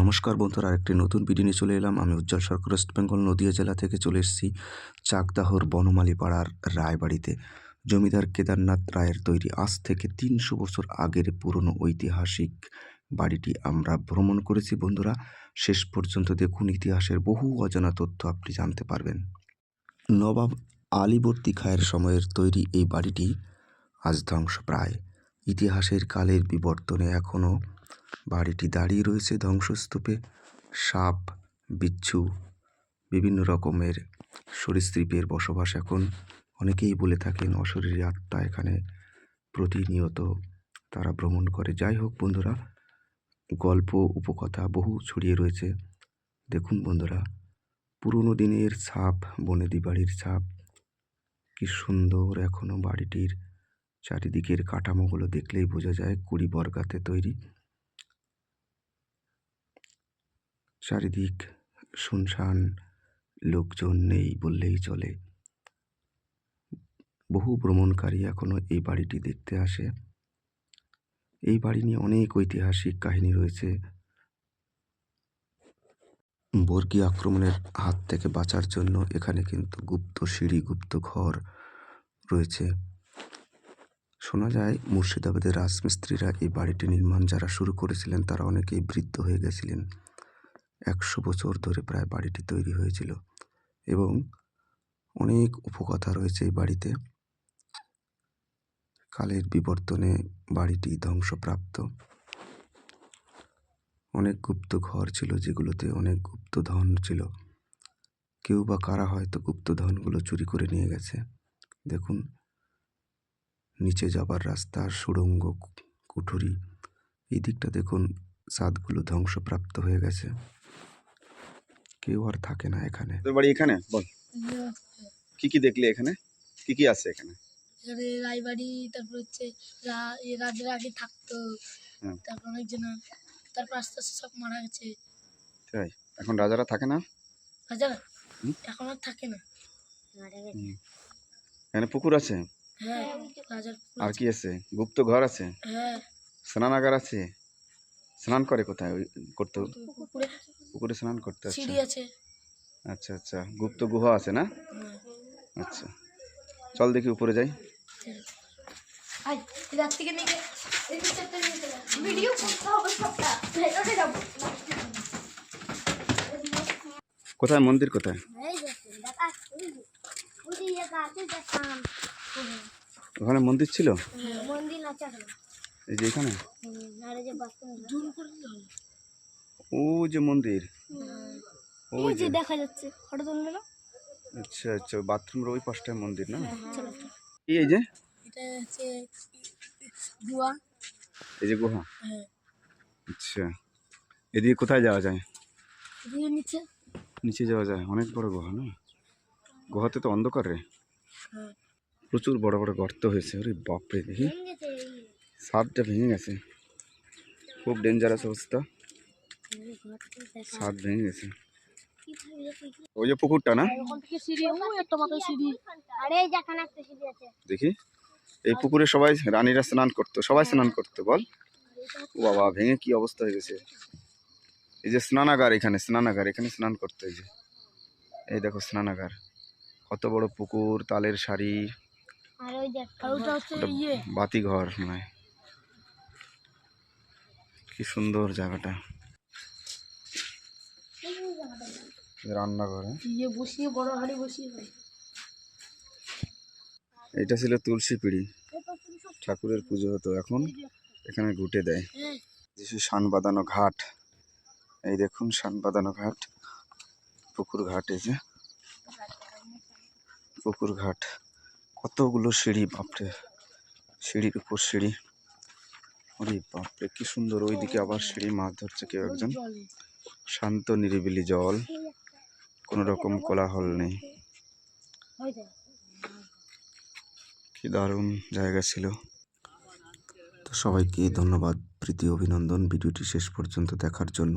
নমস্কার বন্ধুরা, আরেকটি নতুন ভিডিও নিয়ে চলে এলাম। আমি উজ্জ্বল সরকার ওয়েস্ট বেঙ্গল নদিয়া জেলা থেকে চলে এসেছি চাকদাহর বনমালী পাড়ার রায়বাড়িতে। জমিদার কেদারনাথ রায়ের তৈরি আজ থেকে তিনশো বছর আগের পুরনো ঐতিহাসিক বাড়িটি আমরা ভ্রমণ করেছি বন্ধুরা। শেষ পর্যন্ত দেখুন, ইতিহাসের বহু অজানা তথ্য আপনি জানতে পারবেন। নবাব আলীবর্দী খায়ের সময়ের তৈরি এই বাড়িটি আজ ধ্বংসপ্রায়। ইতিহাসের কালের বিবর্তনে এখনও বাড়িটি দাঁড়িয়ে রয়েছে ধ্বংসস্তূপে। সাপ, বিচ্ছু, বিভিন্ন রকমের সরীসৃপের বসবাস এখন অনেকেই বলে থাকেন অশরীরী আত্মা এখানে প্রতিনিয়ত তারা ভ্রমণ করে। যাই হোক বন্ধুরা, গল্প, উপকথা বহু ছড়িয়ে রয়েছে। দেখুন বন্ধুরা, পুরনো দিনের ছাপ বনেদি বাড়ির ছাপ কি সুন্দর এখনও বাড়িটির চারিদিকের কাঠামোগুলো দেখলেই বোঝা যায় কুড়ি বর্গাতে তৈরি। চারিদিক শুনশান লোকজন নেই বললেই চলে। বহু ভ্রমণকারী এখনও এই বাড়িটি দেখতে আসে। এই বাড়ি নিয়ে অনেক ঐতিহাসিক কাহিনী রয়েছে। বর্গী আক্রমণের হাত থেকে বাঁচার জন্য এখানে কিন্তু গুপ্ত সিঁড়ি, গুপ্ত ঘর রয়েছে। শোনা যায়, মুর্শিদাবাদের রাজমিস্ত্রিরা এই বাড়িটি নির্মাণ যারা শুরু করেছিলেন, তারা অনেকেই বৃদ্ধ হয়ে গেছিলেন। একশো বছর ধরে প্রায় বাড়িটি তৈরি হয়েছিল এবং অনেক উপকথা রয়েছে এই বাড়িতে। কালের বিবর্তনে বাড়িটি ধ্বংসপ্রাপ্ত। অনেক গুপ্ত ঘর ছিল যেগুলোতে অনেক গুপ্ত ধন ছিল। কেউ বা কারা হয়তো গুপ্ত ধনগুলো চুরি করে নিয়ে গেছে। দেখুন, নিচে যাবার রাস্তা, সুড়ঙ্গ কুঠুরি, এই দিকটা দেখুন ছাদগুলো ধ্বংসপ্রাপ্ত হয়ে গেছে। কেউ আর থাকে না এখানে। তোর বাড়ি এখানে? বল। কি কি দেখলি এখানে? কি কি আছে এখানে? এখানে রায়বাড়ি তারপর হচ্ছে রাজারা আগে থাকতো। হুম। তারপর অনেকজন তারপর আস্তে আস্তে সব মারা গেছে। তাই? এখন রাজারা থাকে না? রাজারা? এখন আর থাকে না। এখানে পুকুর আছে? হ্যাঁ রাজার পুকুর আর কি আছে? গুপ্ত ঘর আছে? হ্যাঁ। স্নানাগার আছে? স্নান করে কোথায়? ওই করতে? পুকুরে স্নান করতে আচ্ছা। সিঁড়ি আছে। আচ্ছা আচ্ছা। গুপ্ত গুহা আছে না? হ্যাঁ। আচ্ছা। চল দেখি উপরে যাই। কোথায়? মন্দির কোথায়? ওখানে মন্দির ছিল? মন্দির আছে এই যে এখানে? ও যে মন্দির। ওই যে দেখা যাচ্ছে ফটো তুলবে না আচ্ছা আচ্ছা বাথরুমের ওই পাশটায় মন্দির না? চলো এই এই যে? এটা হচ্ছে গুয়া এই যে গুহা? হ্যাঁ। আচ্ছা। এদিকে কোথায় যাওয়া যায়? নিচে। নিচে যাওয়া যায়? অনেক বড় গুহা না? গুহাতে তো অন্ধকার রে। হ্যাঁ। প্রচুর বড় বড় গর্ত হয়েছে ওরে বাপরে দেখি। সাপটা ভেঙে গেছে। খুব ডেঞ্জারাস অবস্থা। ছাদ ভেঙে গেছে। ওই যে পুকুরটা না? ওখান থেকে সিঁড়ি ও একটা মাথায় সিঁড়ি। আরে যেখানে একটা সিঁড়ি আছে। দেখি। এই পুকুরে সবাই রানীরা স্নান করতো সবাই স্নান করতো বল। ও বাবা ভেঙে কি অবস্থা হয়ে গেছে। এই যে স্নানাগার এখানে স্নানাগার এখানে স্নান করতো এই যে। এই দেখো স্নানাগার। কত বড় পুকুর তালের শাড়ি বাতি ঘর মনে হয়। কি সুন্দর জায়গাটা। রান্নাঘর। বসিয়ে বড় হাড়ি বসিয়ে এটা ছিল তুলসী পিড়ি। ঠাকুরের পুজো হতো এখন এখানে ঘুটে দেয়। যিশু শান বাঁধানো ঘাট। এই দেখুন শান বাঁধানো ঘাট। পুকুর ঘাট এই যে। পুকুর ঘাট। কতগুলো সিঁড়ি বাপরে। সিঁড়ির উপর সিঁড়ি। ওরে বাপরে কি সুন্দর। ওইদিকে আবার সিঁড়ি মাছ ধরছে কেউ একজন। শান্ত নিরিবিলি জল। কোনো রকম কোলাহল নেই। কি দারুণ জায়গা ছিল। তো সবাইকে ধন্যবাদ, প্রীতি, অভিনন্দন। ভিডিওটি শেষ পর্যন্ত দেখার জন্য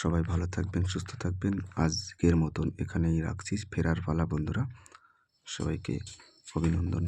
সবাই ভালো থাকবেন, সুস্থ থাকবেন। আজকের মতন এখানেই রাখছি। ফেরার পালা, বন্ধুরা। সবাইকে অভিনন্দন।